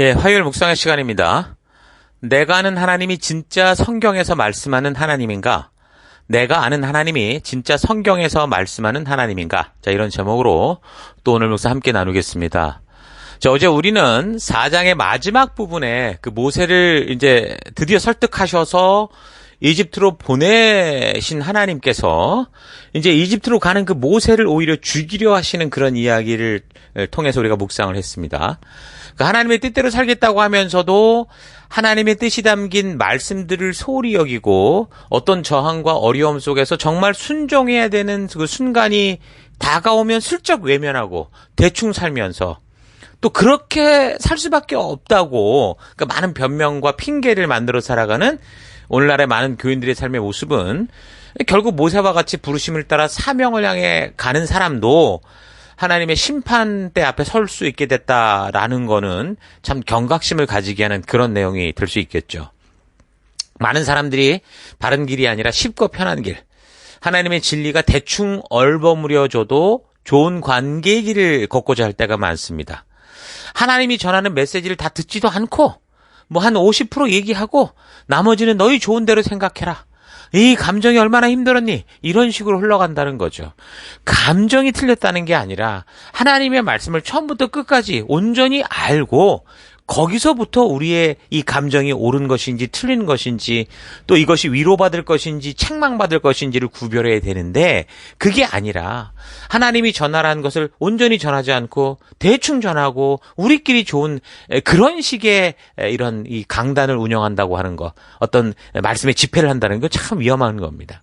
예, 화요일 묵상의 시간입니다. 내가 아는 하나님이 진짜 성경에서 말씀하는 하나님인가? 내가 아는 하나님이 진짜 성경에서 말씀하는 하나님인가? 자, 이런 제목으로 또 오늘 묵상 함께 나누겠습니다. 자, 어제 우리는 4장의 마지막 부분에 그 모세를 이제 드디어 설득하셔서 이집트로 보내신 하나님께서 이제 이집트로 가는 그 모세를 오히려 죽이려 하시는 그런 이야기를 통해서 우리가 묵상을 했습니다. 그 하나님의 뜻대로 살겠다고 하면서도 하나님의 뜻이 담긴 말씀들을 소홀히 여기고 어떤 저항과 어려움 속에서 정말 순종해야 되는 그 순간이 다가오면 슬쩍 외면하고 대충 살면서 또 그렇게 살 수밖에 없다고 그 많은 변명과 핑계를 만들어 살아가는 오늘날의 많은 교인들의 삶의 모습은 결국 모세와 같이 부르심을 따라 사명을 향해 가는 사람도 하나님의 심판대 앞에 설 수 있게 됐다라는 거는 참 경각심을 가지게 하는 그런 내용이 될 수 있겠죠. 많은 사람들이 바른 길이 아니라 쉽고 편한 길, 하나님의 진리가 대충 얼버무려져도 좋은 관계의 길을 걷고자 할 때가 많습니다. 하나님이 전하는 메시지를 다 듣지도 않고 뭐 한 50% 얘기하고 나머지는 너희 좋은 대로 생각해라. 이 감정이 얼마나 힘들었니? 이런 식으로 흘러간다는 거죠. 감정이 틀렸다는 게 아니라 하나님의 말씀을 처음부터 끝까지 온전히 알고 거기서부터 우리의 이 감정이 옳은 것인지 틀린 것인지 또 이것이 위로받을 것인지 책망받을 것인지를 구별해야 되는데 그게 아니라 하나님이 전하라는 것을 온전히 전하지 않고 대충 전하고 우리끼리 좋은 그런 식의 이런 이 강단을 운영한다고 하는 것 어떤 말씀의 집회를 한다는 거참 위험한 겁니다.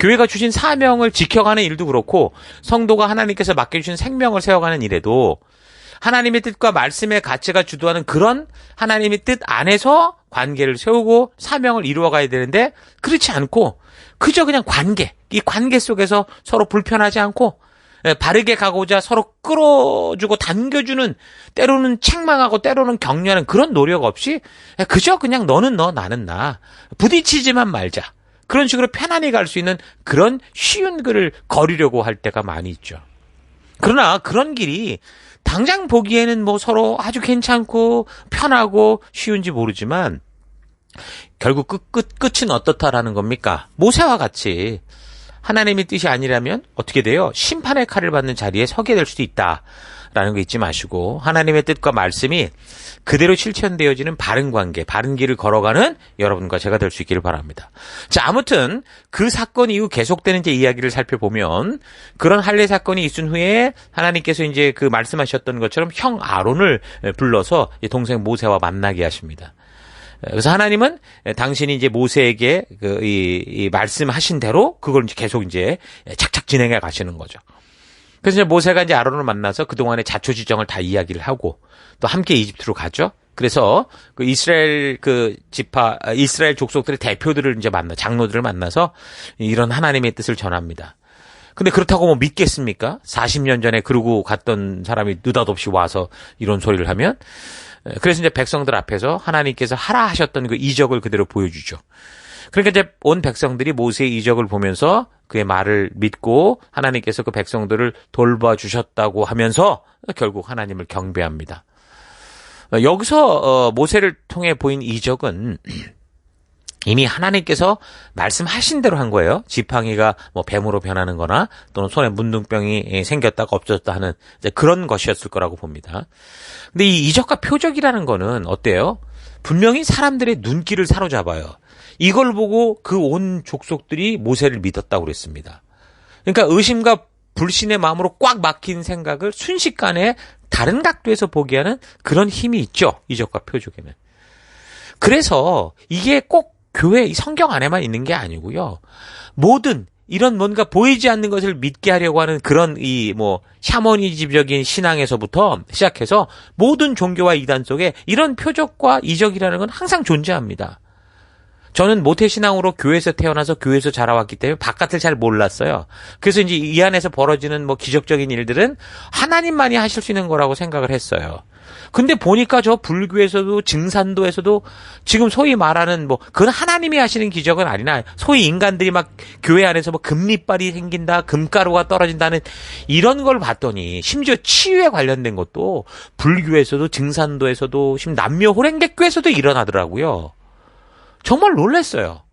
교회가 주신 사명을 지켜가는 일도 그렇고 성도가 하나님께서 맡겨주신 생명을 세워가는 일에도 하나님의 뜻과 말씀의 가치가 주도하는 그런 하나님의 뜻 안에서 관계를 세우고 사명을 이루어가야 되는데 그렇지 않고 그저 그냥 관계, 이 관계 속에서 서로 불편하지 않고 예, 바르게 가고자 서로 끌어주고 당겨주는 때로는 책망하고 때로는 격려하는 그런 노력 없이 예, 그저 그냥 너는 너 나는 나 부딪히지만 말자 그런 식으로 편안히 갈 수 있는 그런 쉬운 글을 거리려고 할 때가 많이 있죠. 그러나 그런 길이 당장 보기에는 뭐 서로 아주 괜찮고 편하고 쉬운지 모르지만 결국 끝, 끝, 끝은 어떻다라는 겁니까? 모세와 같이 하나님의 뜻이 아니라면 어떻게 돼요? 심판의 칼을 받는 자리에 서게 될 수도 있다. 라는 거 잊지 마시고 하나님의 뜻과 말씀이 그대로 실천되어지는 바른 관계, 바른 길을 걸어가는 여러분과 제가 될 수 있기를 바랍니다. 자, 아무튼 그 사건 이후 계속되는 이제 이야기를 살펴보면 그런 할례 사건이 있은 후에 하나님께서 이제 그 말씀하셨던 것처럼 형 아론을 불러서 동생 모세와 만나게 하십니다. 그래서 하나님은 당신이 이제 모세에게 그 이, 이 말씀하신 대로 그걸 이제 계속 이제 착착 진행해 가시는 거죠. 그래서 이제 모세가 이제 아론을 만나서 그동안의 자초지정을 다 이야기를 하고 또 함께 이집트로 가죠. 그래서 그 이스라엘 그 지파 이스라엘 족속들의 대표들을 이제 만나 장로들을 만나서 이런 하나님의 뜻을 전합니다. 근데 그렇다고 뭐 믿겠습니까? 40년 전에 그러고 갔던 사람이 느닷없이 와서 이런 소리를 하면 그래서 이제 백성들 앞에서 하나님께서 하라 하셨던 그 이적을 그대로 보여주죠. 그러니까 이제 온 백성들이 모세의 이적을 보면서 그의 말을 믿고 하나님께서 그 백성들을 돌봐 주셨다고 하면서 결국 하나님을 경배합니다. 여기서 어, 모세를 통해 보인 이적은 이미 하나님께서 말씀하신 대로 한 거예요. 지팡이가 뭐 뱀으로 변하는 거나 또는 손에 문둥병이 생겼다가 없어졌다 하는 그런 것이었을 거라고 봅니다. 근데 이 이적과 표적이라는 거는 어때요? 분명히 사람들의 눈길을 사로잡아요. 이걸 보고 그 온 족속들이 모세를 믿었다고 그랬습니다. 그러니까 의심과 불신의 마음으로 꽉 막힌 생각을 순식간에 다른 각도에서 보게 하는 그런 힘이 있죠. 이적과 표적에는. 그래서 이게 꼭 교회 성경 안에만 있는 게 아니고요. 모든 이런 뭔가 보이지 않는 것을 믿게 하려고 하는 그런 이 뭐 샤머니즘적인 신앙에서부터 시작해서 모든 종교와 이단 속에 이런 표적과 이적이라는 건 항상 존재합니다. 저는 모태 신앙으로 교회에서 태어나서 교회에서 자라왔기 때문에 바깥을 잘 몰랐어요. 그래서 이제 이 안에서 벌어지는 뭐 기적적인 일들은 하나님만이 하실 수 있는 거라고 생각을 했어요. 근데 보니까 저 불교에서도 증산도에서도 지금 소위 말하는 뭐 그건 하나님이 하시는 기적은 아니나 소위 인간들이 막 교회 안에서 뭐 금리빨이 생긴다 금가루가 떨어진다는 이런 걸 봤더니 심지어 치유에 관련된 것도 불교에서도 증산도에서도 지금 남녀 호랭객교에서도 일어나더라고요. 정말 놀랐어요.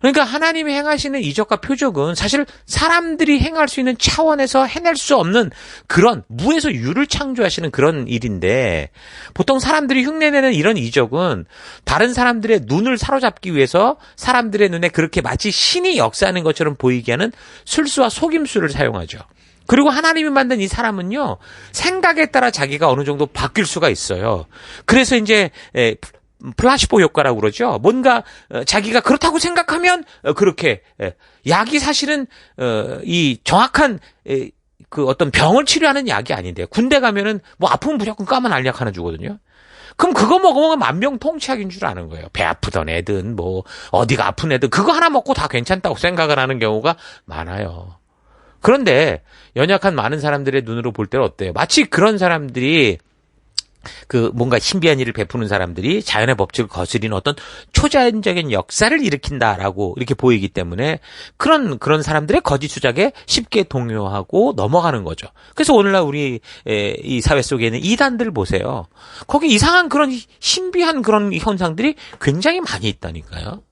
그러니까 하나님이 행하시는 이적과 표적은 사실 사람들이 행할 수 있는 차원에서 해낼 수 없는 그런 무에서 유를 창조하시는 그런 일인데 보통 사람들이 흉내내는 이런 이적은 다른 사람들의 눈을 사로잡기 위해서 사람들의 눈에 그렇게 마치 신이 역사하는 것처럼 보이게 하는 술수와 속임수를 사용하죠. 그리고 하나님이 만든 이 사람은요, 생각에 따라 자기가 어느 정도 바뀔 수가 있어요. 그래서 이제, 에, 플라시보 효과라고 그러죠. 뭔가 어, 자기가 그렇다고 생각하면 어, 그렇게 예. 약이 사실은 어, 이 정확한 에, 그 어떤 병을 치료하는 약이 아닌데 군대 가면은 뭐 아프면 무조건 까만 알약 하나 주거든요. 그럼 그거 먹으면 만병통치약인 줄 아는 거예요. 배 아프던 애든 뭐 어디가 아픈 애든 그거 하나 먹고 다 괜찮다고 생각을 하는 경우가 많아요. 그런데 연약한 많은 사람들의 눈으로 볼 때는 어때요? 마치 그런 사람들이 그 뭔가 신비한 일을 베푸는 사람들이 자연의 법칙을 거스리는 어떤 초자연적인 역사를 일으킨다라고 이렇게 보이기 때문에 그런 그런 사람들의 거짓 주작에 쉽게 동요하고 넘어가는 거죠. 그래서 오늘날 우리 이 사회 속에는 이단들 보세요. 거기 이상한 그런 신비한 그런 현상들이 굉장히 많이 있다니까요.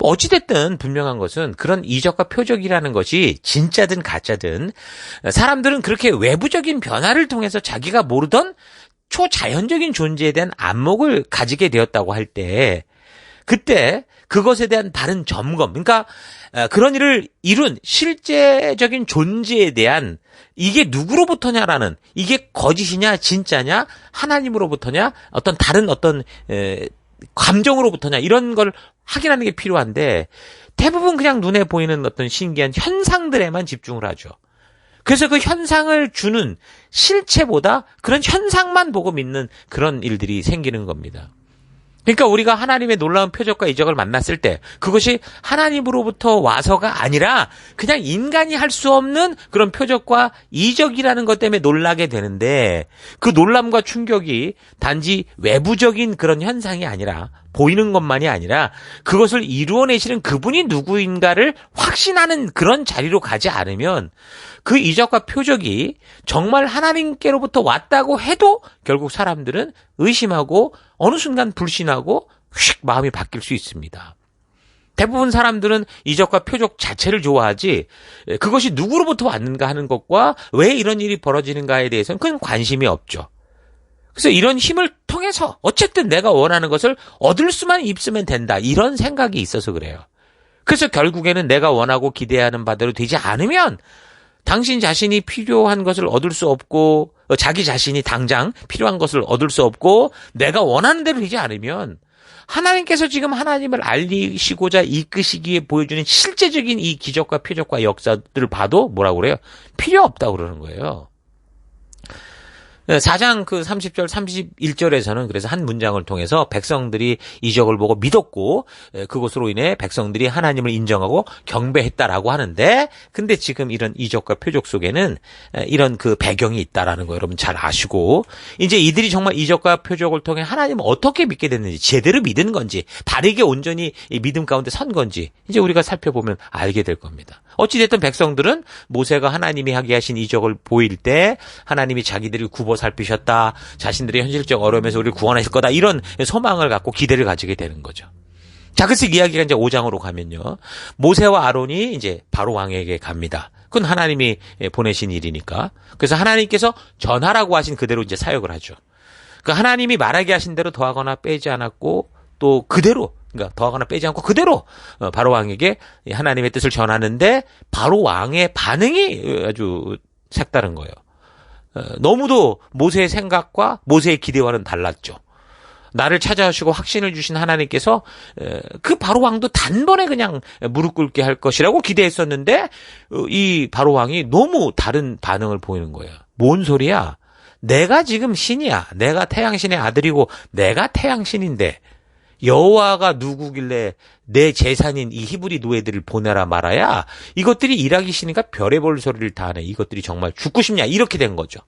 뭐 어찌됐든 분명한 것은 그런 이적과 표적이라는 것이 진짜든 가짜든 사람들은 그렇게 외부적인 변화를 통해서 자기가 모르던 초자연적인 존재에 대한 안목을 가지게 되었다고 할 때, 그때 그것에 대한 바른 점검, 그러니까 어, 그런 일을 이룬 실제적인 존재에 대한 이게 누구로부터냐라는 이게 거짓이냐 진짜냐 하나님으로부터냐 어떤 다른 어떤 에, 감정으로부터냐 이런 걸 확인하는 게 필요한데 대부분 그냥 눈에 보이는 어떤 신기한 현상들에만 집중을 하죠. 그래서 그 현상을 주는 실체보다 그런 현상만 보고 믿는 그런 일들이 생기는 겁니다. 그러니까 우리가 하나님의 놀라운 표적과 이적을 만났을 때 그것이 하나님으로부터 와서가 아니라 그냥 인간이 할 수 없는 그런 표적과 이적이라는 것 때문에 놀라게 되는데 그 놀람과 충격이 단지 외부적인 그런 현상이 아니라 보이는 것만이 아니라 그것을 이루어내시는 그분이 누구인가를 확신하는 그런 자리로 가지 않으면 그 이적과 표적이 정말 하나님께로부터 왔다고 해도 결국 사람들은 의심하고 어느 순간 불신하고 휙 마음이 바뀔 수 있습니다. 대부분 사람들은 이적과 표적 자체를 좋아하지 그것이 누구로부터 왔는가 하는 것과 왜 이런 일이 벌어지는가에 대해서는 큰 관심이 없죠. 그래서 이런 힘을 통해서 어쨌든 내가 원하는 것을 얻을 수만 있으면 된다. 이런 생각이 있어서 그래요. 그래서 결국에는 내가 원하고 기대하는 바대로 되지 않으면 당신 자신이 필요한 것을 얻을 수 없고 어, 자기 자신이 당장 필요한 것을 얻을 수 없고 내가 원하는 대로 되지 않으면 하나님께서 지금 하나님을 알리시고자 이끄시기에 보여주는 실제적인 이 기적과 표적과 역사들을 봐도 뭐라고 그래요? 필요 없다고 그러는 거예요. 4장 그 30절 31절에서는 그래서 한 문장을 통해서 백성들이 이적을 보고 믿었고 그것으로 인해 백성들이 하나님을 인정하고 경배했다라고 하는데 근데 지금 이런 이적과 표적 속에는 이런 그 배경이 있다라는 거 여러분 잘 아시고 이제 이들이 정말 이적과 표적을 통해 하나님을 어떻게 믿게 됐는지 제대로 믿은 건지 바르게 온전히 믿음 가운데 선 건지 이제 우리가 살펴보면 알게 될 겁니다. 어찌됐든 백성들은 모세가 하나님이 하게 하신 이적을 보일 때 하나님이 자기들을 굽어 살피셨다. 자신들의 현실적 어려움에서 우리를 구원하실 거다. 이런 소망을 갖고 기대를 가지게 되는 거죠. 자, 그래서 이야기가 이제 5장으로 가면요. 모세와 아론이 이제 바로 왕에게 갑니다. 그건 하나님이 보내신 일이니까. 그래서 하나님께서 전하라고 하신 그대로 이제 사역을 하죠. 그 하나님이 말하게 하신 대로 더하거나 빼지 않았고 또 그대로 그러니까 더하거나 빼지 않고 그대로 어, 바로 왕에게 하나님의 뜻을 전하는데 바로 왕의 반응이 아주 색다른 거예요. 어, 너무도 모세의 생각과 모세의 기대와는 달랐죠. 나를 찾아오시고 확신을 주신 하나님께서 그 바로 왕도 단번에 그냥 무릎 꿇게 할 것이라고 기대했었는데 어, 이 바로 왕이 너무 다른 반응을 보이는 거예요. 뭔 소리야? 내가 지금 신이야. 내가 태양신의 아들이고 내가 태양신인데 여호와가 누구길래 내 재산인 이 히브리 노예들을 보내라 말아야 이것들이 일하기 싫으니까 별의별 소리를 다 하네. 이것들이 정말 죽고 싶냐 이렇게 된 거죠.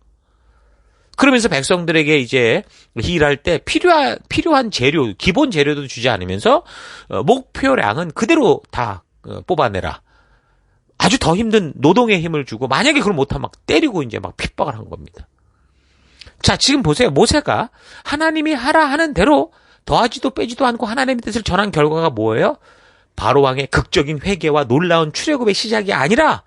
그러면서 백성들에게 이제 일할 때 필요한 필요한 재료 기본 재료도 주지 않으면서 어, 목표량은 그대로 다 어, 뽑아내라. 아주 더 힘든 노동의 힘을 주고 만약에 그걸 못하면 막 때리고 이제 막 핍박을 한 겁니다. 자 지금 보세요 모세가 하나님이 하라 하는 대로 더하지도 빼지도 않고 하나님의 뜻을 전한 결과가 뭐예요? 바로 왕의 극적인 회개와 놀라운 출애굽의 시작이 아니라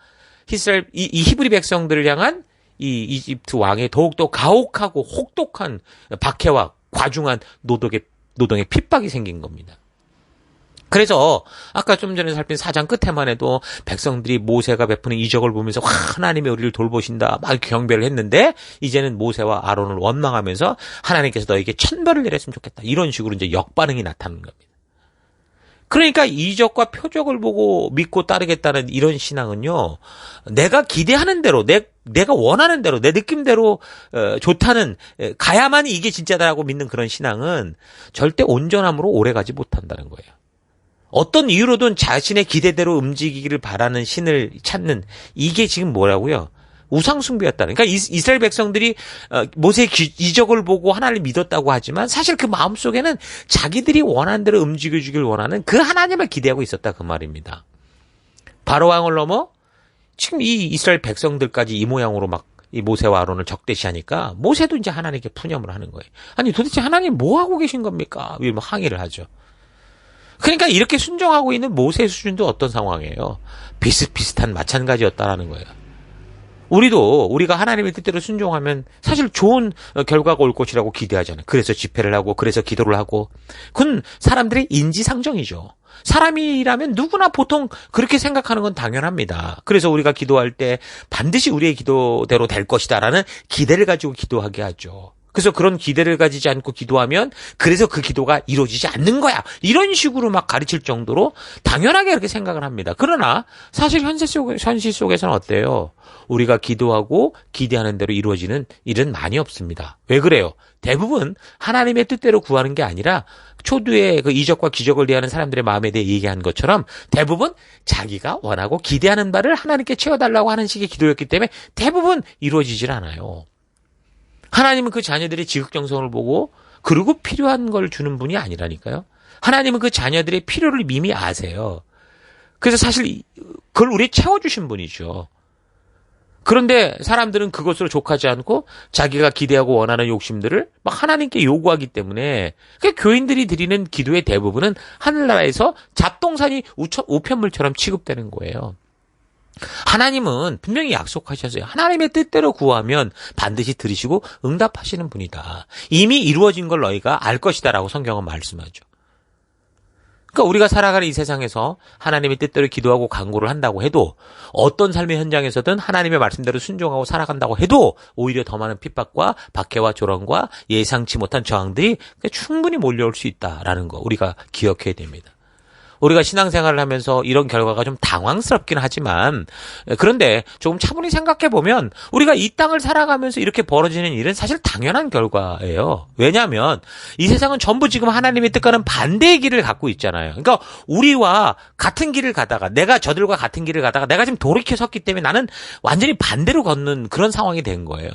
히스라엘 이, 이 히브리 백성들을 향한 이 이집트 왕의 더욱더 가혹하고 혹독한 박해와 과중한 노동의 노동의 핍박이 생긴 겁니다. 그래서 아까 좀 전에 살핀 사장 끝에만 해도 백성들이 모세가 베푸는 이적을 보면서 와, 하나님이 우리를 돌보신다 막 경배를 했는데 이제는 모세와 아론을 원망하면서 하나님께서 너에게 천벌을 내렸으면 좋겠다 이런 식으로 이제 역반응이 나타나는 겁니다. 그러니까 이적과 표적을 보고 믿고 따르겠다는 이런 신앙은요, 내가 기대하는 대로, 내, 내가 원하는 대로, 내 느낌대로, 어, 좋다는, 가야만 이게 진짜다라고 믿는 그런 신앙은 절대 온전함으로 오래 가지 못한다는 거예요. 어떤 이유로든 자신의 기대대로 움직이기를 바라는 신을 찾는 이게 지금 뭐라고요? 우상숭배였다는. 그러니까 이스라엘 백성들이 어, 모세의 이적을 보고 하나님을 믿었다고 하지만 사실 그 마음 속에는 자기들이 원하는 대로 움직여주길 원하는 그 하나님을 기대하고 있었다 그 말입니다. 바로 왕을 넘어 지금 이 이스라엘 백성들까지 이 모양으로 막 이 모세와 아론을 적대시하니까 모세도 이제 하나님께 푸념을 하는 거예요. 아니 도대체 하나님 뭐 하고 계신 겁니까? 뭐 항의를 하죠. 그러니까 이렇게 순종하고 있는 모세 수준도 어떤 상황이에요? 비슷비슷한 마찬가지였다라는 거예요. 우리도 우리가 하나님의 뜻대로 순종하면 사실 좋은 결과가 올 것이라고 기대하잖아요. 그래서 집회를 하고 그래서 기도를 하고 그건 사람들의 인지상정이죠. 사람이라면 누구나 보통 그렇게 생각하는 건 당연합니다. 그래서 우리가 기도할 때 반드시 우리의 기도대로 될 것이다라는 기대를 가지고 기도하게 하죠. 그래서 그런 기대를 가지지 않고 기도하면 그래서 그 기도가 이루어지지 않는 거야. 이런 식으로 막 가르칠 정도로 당연하게 그렇게 생각을 합니다. 그러나 사실 현실 속 현실 속에서는 어때요? 우리가 기도하고 기대하는 대로 이루어지는 일은 많이 없습니다. 왜 그래요? 대부분 하나님의 뜻대로 구하는 게 아니라 초두의 그 이적과 기적을 대하는 사람들의 마음에 대해 얘기한 것처럼 대부분 자기가 원하고 기대하는 바를 하나님께 채워달라고 하는 식의 기도였기 때문에 대부분 이루어지질 않아요. 하나님은 그 자녀들의 지극정성을 보고 그리고 필요한 걸 주는 분이 아니라니까요. 하나님은 그 자녀들의 필요를 이미 아세요. 그래서 사실 그걸 우리 채워주신 분이죠. 그런데 사람들은 그것으로 족하지 않고 자기가 기대하고 원하는 욕심들을 막 하나님께 요구하기 때문에 그 교인들이 드리는 기도의 대부분은 하늘나라에서 잡동산이 우편물처럼 취급되는 거예요. 하나님은 분명히 약속하셨어요. 하나님의 뜻대로 구하면 반드시 들으시고 응답하시는 분이다. 이미 이루어진 걸 너희가 알 것이다라고 성경은 말씀하죠. 그러니까 우리가 살아가는 이 세상에서 하나님의 뜻대로 기도하고 간구를 한다고 해도 어떤 삶의 현장에서든 하나님의 말씀대로 순종하고 살아간다고 해도 오히려 더 많은 핍박과 박해와 조롱과 예상치 못한 저항들이 충분히 몰려올 수 있다라는 거 우리가 기억해야 됩니다. 우리가 신앙생활을 하면서 이런 결과가 좀 당황스럽긴 하지만 그런데 조금 차분히 생각해 보면 우리가 이 땅을 살아가면서 이렇게 벌어지는 일은 사실 당연한 결과예요. 왜냐하면 이 세상은 전부 지금 하나님의 뜻과는 반대의 길을 갖고 있잖아요. 그러니까 우리와 같은 길을 가다가 내가 저들과 같은 길을 가다가 내가 지금 돌이켜 섰기 때문에 나는 완전히 반대로 걷는 그런 상황이 된 거예요.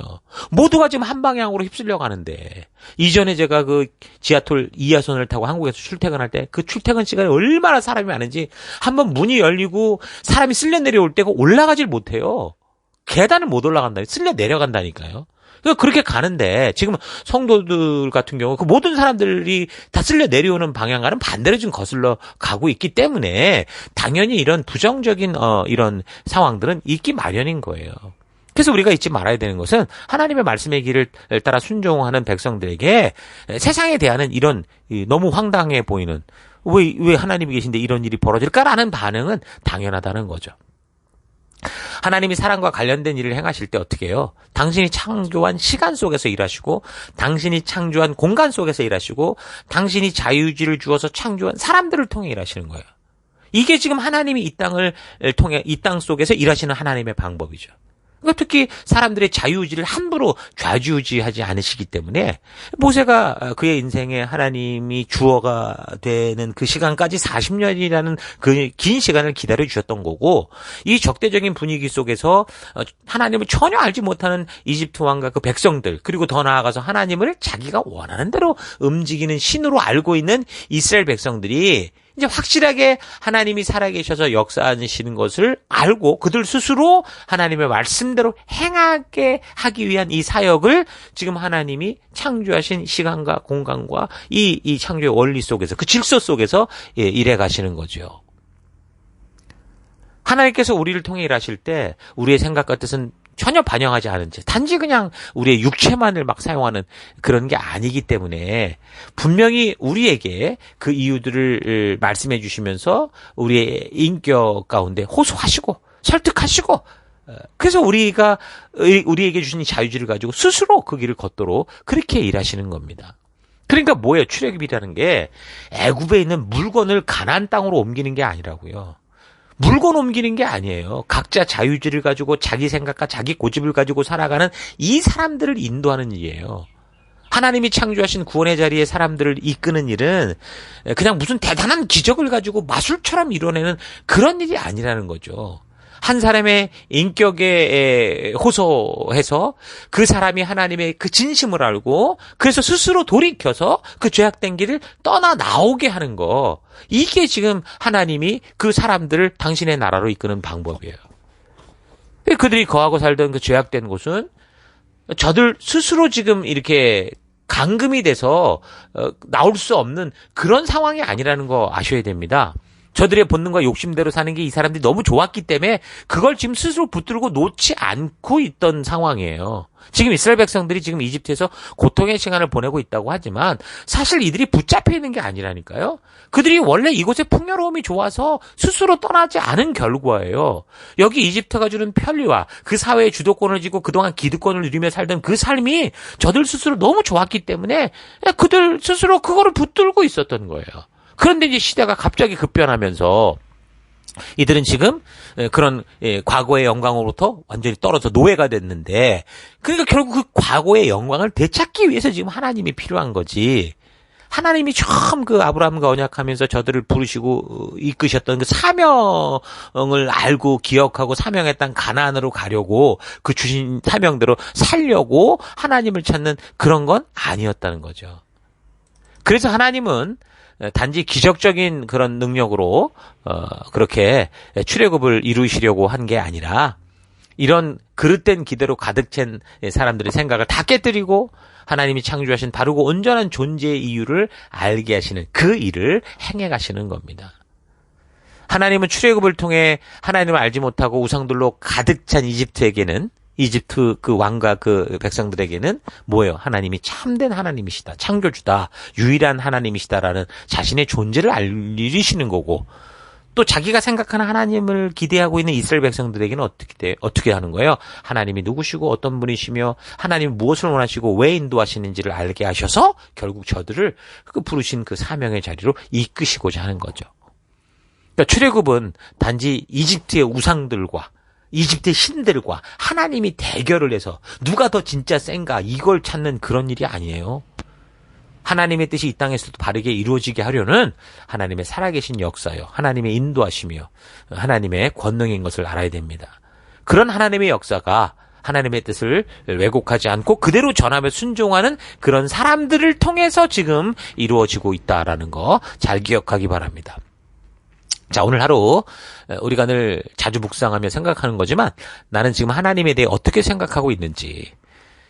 모두가 지금 한 방향으로 휩쓸려 가는데 이전에 제가 그 지하철 2야선을 타고 한국에서 출퇴근할 때 그 출퇴근 시간에 얼마나 사람이 많은지 한번 문이 열리고 사람이 쓸려 내려올 때가 올라가질 못해요. 계단을 못 올라간다. 쓸려 내려간다니까요. 그러니까 그렇게 가는데 지금 성도들 같은 경우 그 모든 사람들이 다 쓸려 내려오는 방향과는 반대로 지금 거슬러 가고 있기 때문에 당연히 이런 부정적인 어 이런 상황들은 있기 마련인 거예요. 그래서 우리가 잊지 말아야 되는 것은 하나님의 말씀의 길을 따라 순종하는 백성들에게 세상에 대한 이런 너무 황당해 보이는 왜, 왜 하나님이 계신데 이런 일이 벌어질까라는 반응은 당연하다는 거죠. 하나님이 사랑과 관련된 일을 행하실 때 어떻게 해요? 당신이 창조한 시간 속에서 일하시고, 당신이 창조한 공간 속에서 일하시고, 당신이 자유지를 주어서 창조한 사람들을 통해 일하시는 거예요. 이게 지금 하나님이 이 땅을 통해, 이 땅 속에서 일하시는 하나님의 방법이죠. 그러니까 특히 사람들의 자유의지를 함부로 좌지우지하지 않으시기 때문에 모세가 그의 인생에 하나님이 주어가 되는 그 시간까지 40년이라는 그 긴 시간을 기다려 주셨던 거고 이 적대적인 분위기 속에서 하나님을 전혀 알지 못하는 이집트 왕과 그 백성들 그리고 더 나아가서 하나님을 자기가 원하는 대로 움직이는 신으로 알고 있는 이스라엘 백성들이 이제 확실하게 하나님이 살아계셔서 역사하시는 것을 알고 그들 스스로 하나님의 말씀대로 행하게 하기 위한 이 사역을 지금 하나님이 창조하신 시간과 공간과 이, 이 창조의 원리 속에서 그 질서 속에서 예, 일해 가시는 거죠. 하나님께서 우리를 통해 일하실 때 우리의 생각과 뜻은 전혀 반영하지 않은 채 단지 그냥 우리의 육체만을 막 사용하는 그런 게 아니기 때문에 분명히 우리에게 그 이유들을 말씀해 주시면서 우리의 인격 가운데 호소하시고 설득하시고 어, 그래서 우리가 우리에게 주신 자유지를 가지고 스스로 그 길을 걷도록 그렇게 일하시는 겁니다. 그러니까 뭐예요? 출애굽이라는 게 애굽에 있는 물건을 가난 땅으로 옮기는 게 아니라고요. 물건 옮기는 게 아니에요. 각자 자유주의를 가지고 자기 생각과 자기 고집을 가지고 살아가는 이 사람들을 인도하는 일이에요. 하나님이 창조하신 구원의 자리에 사람들을 이끄는 일은 그냥 무슨 대단한 기적을 가지고 마술처럼 이뤄내는 그런 일이 아니라는 거죠. 한 사람의 인격에 호소해서 그 사람이 하나님의 그 진심을 알고 그래서 스스로 돌이켜서 그 죄악된 길을 떠나 나오게 하는 거. 이게 지금 하나님이 그 사람들을 당신의 나라로 이끄는 방법이에요. 그들이 거하고 살던 그 죄악된 곳은 저들 스스로 지금 이렇게 감금이 돼서 어, 나올 수 없는 그런 상황이 아니라는 거 아셔야 됩니다. 저들의 본능과 욕심대로 사는 게 이 사람들이 너무 좋았기 때문에 그걸 지금 스스로 붙들고 놓지 않고 있던 상황이에요. 지금 이스라엘 백성들이 지금 이집트에서 고통의 시간을 보내고 있다고 하지만 사실 이들이 붙잡혀 있는 게 아니라니까요. 그들이 원래 이곳의 풍요로움이 좋아서 스스로 떠나지 않은 결과예요. 여기 이집트가 주는 편리와 그 사회의 주도권을 쥐고 그동안 기득권을 누리며 살던 그 삶이 저들 스스로 너무 좋았기 때문에 그들 스스로 그거를 붙들고 있었던 거예요. 그런데 이제 시대가 갑자기 급변하면서 이들은 지금 그런 예, 과거의 영광으로부터 완전히 떨어져 노예가 됐는데 그러니까 결국 그 과거의 영광을 되찾기 위해서 지금 하나님이 필요한 거지. 하나님이 처음 그 아브라함과 언약하면서 저들을 부르시고 어, 이끄셨던 그 사명을 알고 기억하고 사명했던 가나안으로 가려고 그 주신 사명대로 살려고 하나님을 찾는 그런 건 아니었다는 거죠. 그래서 하나님은 단지 기적적인 그런 능력으로 어 그렇게 출애굽을 이루시려고 한 게 아니라 이런 그릇된 기대로 가득 찬 사람들의 생각을 다 깨뜨리고 하나님이 창조하신 바르고 온전한 존재의 이유를 알게 하시는 그 일을 행해 가시는 겁니다. 하나님은 출애굽을 통해 하나님을 알지 못하고 우상들로 가득 찬 이집트에게는 이집트 그 왕과 그 백성들에게는 뭐예요? 하나님이 참된 하나님이시다. 창조주다. 유일한 하나님이시다라는 자신의 존재를 알리시는 거고 또 자기가 생각하는 하나님을 기대하고 있는 이스라엘 백성들에게는 어떻게 돼? 어떻게 하는 거예요? 하나님이 누구시고 어떤 분이시며 하나님 무엇을 원하시고 왜 인도하시는지를 알게 하셔서 결국 저들을 그 부르신 그 사명의 자리로 이끄시고자 하는 거죠. 그러니까 출애굽은 단지 이집트의 우상들과 이집트의 신들과 하나님이 대결을 해서 누가 더 진짜 센가 이걸 찾는 그런 일이 아니에요. 하나님의 뜻이 이 땅에서도 바르게 이루어지게 하려는 하나님의 살아계신 역사요. 하나님의 인도하시며 하나님의 권능인 것을 알아야 됩니다. 그런 하나님의 역사가 하나님의 뜻을 왜곡하지 않고 그대로 전하며 순종하는 그런 사람들을 통해서 지금 이루어지고 있다라는 거 잘 기억하기 바랍니다. 자, 오늘 하루 우리가 늘 자주 묵상하며 생각하는 거지만 나는 지금 하나님에 대해 어떻게 생각하고 있는지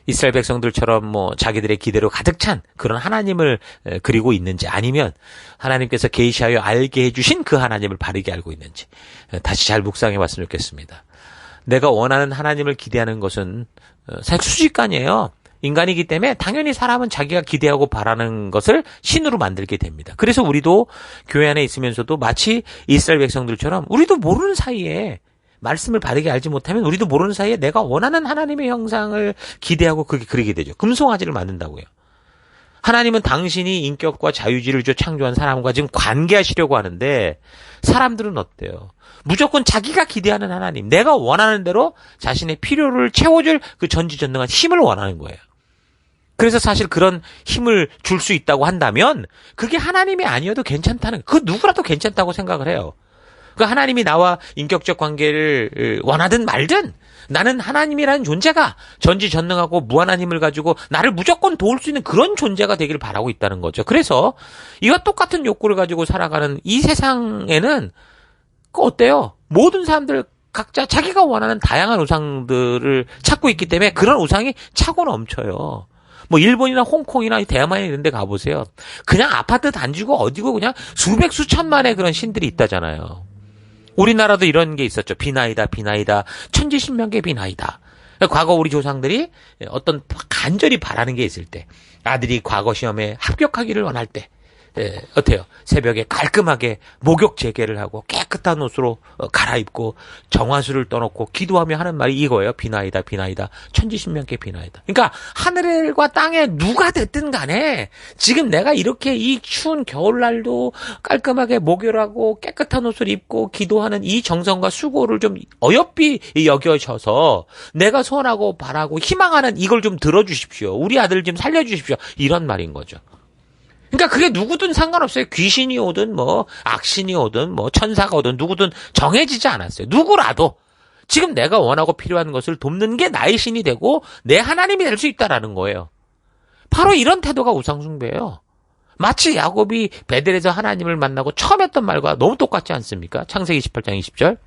이스라엘 백성들처럼 뭐 자기들의 기대로 가득 찬 그런 하나님을 그리고 있는지 아니면 하나님께서 계시하여 알게 해주신 그 하나님을 바르게 알고 있는지 다시 잘 묵상해 봤으면 좋겠습니다. 내가 원하는 하나님을 기대하는 것은 어, 사실 수직관이에요. 인간이기 때문에 당연히 사람은 자기가 기대하고 바라는 것을 신으로 만들게 됩니다. 그래서 우리도 교회 안에 있으면서도 마치 이스라엘 백성들처럼 우리도 모르는 사이에 말씀을 바르게 알지 못하면 우리도 모르는 사이에 내가 원하는 하나님의 형상을 기대하고 그게 그리게 되죠. 금송아지를 만든다고요. 하나님은 당신이 인격과 자유지를 줘 창조한 사람과 지금 관계하시려고 하는데 사람들은 어때요? 무조건 자기가 기대하는 하나님, 내가 원하는 대로 자신의 필요를 채워줄 그 전지전능한 힘을 원하는 거예요. 그래서 사실 그런 힘을 줄 수 있다고 한다면 그게 하나님이 아니어도 괜찮다는 그 누구라도 괜찮다고 생각을 해요. 그 하나님이 나와 인격적 관계를 원하든 말든 나는 하나님이라는 존재가 전지전능하고 무한한 힘을 가지고 나를 무조건 도울 수 있는 그런 존재가 되기를 바라고 있다는 거죠. 그래서 이와 똑같은 욕구를 가지고 살아가는 이 세상에는 그 어때요? 모든 사람들 각자 자기가 원하는 다양한 우상들을 찾고 있기 때문에 그런 우상이 차고 넘쳐요. 뭐 일본이나 홍콩이나 대만이나 이런 데 가보세요. 그냥 아파트 단지고 어디고 그냥 수백 수천만의 그런 신들이 있다잖아요. 우리나라도 이런 게 있었죠. 비나이다, 비나이다, 천지신명계 비나이다. 과거 우리 조상들이 어떤 간절히 바라는 게 있을 때, 아들이 과거 시험에 합격하기를 원할 때, 예, 어때요? 새벽에 깔끔하게 목욕 재개를 하고 깨끗한 옷으로 어, 갈아입고 정화수를 떠놓고 기도하며 하는 말이 이거예요. 비나이다, 비나이다. 천지신명께 비나이다. 그러니까 하늘과 땅에 누가 됐든 간에 지금 내가 이렇게 이 추운 겨울날도 깔끔하게 목욕하고 깨끗한 옷을 입고 기도하는 이 정성과 수고를 좀 어여삐 여겨져서 내가 소원하고 바라고 희망하는 이걸 좀 들어주십시오. 우리 아들 좀 살려주십시오. 이런 말인 거죠. 그러니까 그게 누구든 상관없어요. 귀신이 오든 뭐 악신이 오든 뭐 천사가 오든 누구든 정해지지 않았어요. 누구라도 지금 내가 원하고 필요한 것을 돕는 게 나의 신이 되고 내 하나님이 될 수 있다라는 거예요. 바로 이런 태도가 우상숭배예요. 마치 야곱이 베델에서 하나님을 만나고 처음 했던 말과 너무 똑같지 않습니까? 창세기 28장 20절.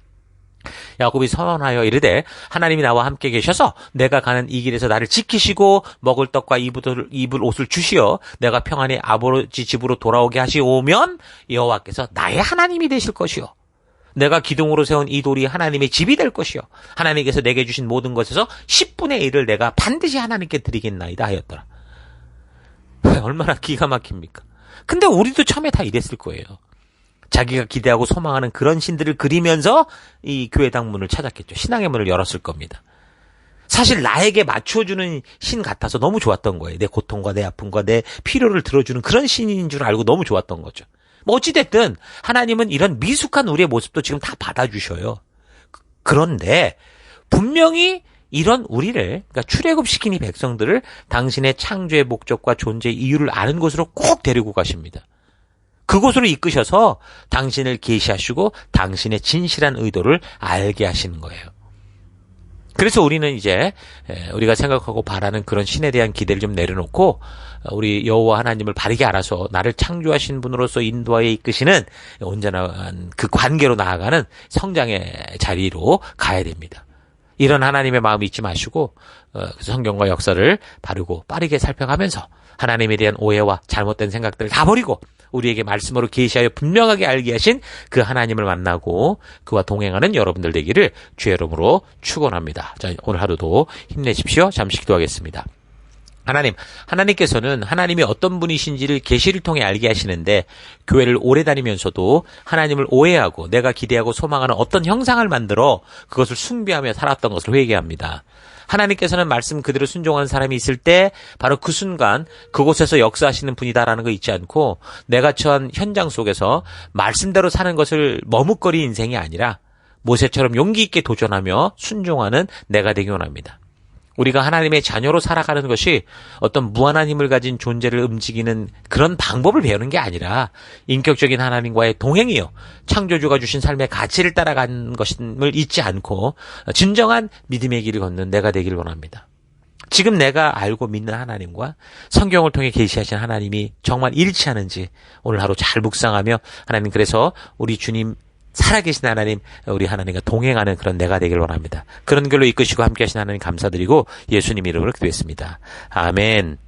야곱이 선언하여 이르되 하나님이 나와 함께 계셔서 내가 가는 이 길에서 나를 지키시고 먹을 떡과 입을, 입을 옷을 주시어 내가 평안히 아버지 집으로 돌아오게 하시오면 여호와께서 나의 하나님이 되실 것이요 내가 기둥으로 세운 이 돌이 하나님의 집이 될 것이요 하나님께서 내게 주신 모든 것에서 10분의 1을 내가 반드시 하나님께 드리겠나이다 하였더라. 얼마나 기가 막힙니까? 근데 우리도 처음에 다 이랬을 거예요. 자기가 기대하고 소망하는 그런 신들을 그리면서 이 교회 당 문을 찾았겠죠. 신앙의 문을 열었을 겁니다. 사실 나에게 맞춰주는 신 같아서 너무 좋았던 거예요. 내 고통과 내 아픔과 내 필요를 들어주는 그런 신인 줄 알고 너무 좋았던 거죠. 뭐 어찌됐든 하나님은 이런 미숙한 우리의 모습도 지금 다 받아주셔요. 그런데 분명히 이런 우리를 그러니까 출애굽시킨 이 백성들을 당신의 창조의 목적과 존재의 이유를 아는 곳으로 꼭 데리고 가십니다. 그곳으로 이끄셔서 당신을 계시하시고 당신의 진실한 의도를 알게 하시는 거예요. 그래서 우리는 이제 우리가 생각하고 바라는 그런 신에 대한 기대를 좀 내려놓고 어, 우리 여호와 하나님을 바르게 알아서 나를 창조하신 분으로서 인도하여 이끄시는 온전한 그 관계로 나아가는 성장의 자리로 가야 됩니다. 이런 하나님의 마음을 잊지 마시고 어, 그 성경과 역사를 바르고 빠르게 살펴가면서 하나님에 대한 오해와 잘못된 생각들을 다 버리고 우리에게 말씀으로 계시하여 분명하게 알게 하신 그 하나님을 만나고 그와 동행하는 여러분들 되기를 주의 이름으로 축원합니다. 자, 오늘 하루도 힘내십시오. 잠시 기도하겠습니다. 하나님, 하나님께서는 하나님이 어떤 분이신지를 계시를 통해 알게 하시는데 교회를 오래 다니면서도 하나님을 오해하고 내가 기대하고 소망하는 어떤 형상을 만들어 그것을 숭배하며 살았던 것을 회개합니다. 하나님께서는 말씀 그대로 순종한 사람이 있을 때 바로 그 순간 그곳에서 역사하시는 분이다라는 거 잊지 않고 내가 처한 현장 속에서 말씀대로 사는 것을 머뭇거리 인생이 아니라 모세처럼 용기 있게 도전하며 순종하는 내가 되기 원합니다. 우리가 하나님의 자녀로 살아가는 것이 어떤 무한한 힘을 가진 존재를 움직이는 그런 방법을 배우는 게 아니라 인격적인 하나님과의 동행이요. 창조주가 주신 삶의 가치를 따라가는 것임을 잊지 않고 진정한 믿음의 길을 걷는 내가 되기를 원합니다. 지금 내가 알고 믿는 하나님과 성경을 통해 계시하신 하나님이 정말 일치하는지 오늘 하루 잘 묵상하며 하나님 그래서 우리 주님 살아계신 하나님, 우리 하나님과 동행하는 그런 내가 되길 원합니다. 그런 걸로 이끄시고 함께 하신 하나님 감사드리고 예수님 이름으로 기도했습니다. 아멘.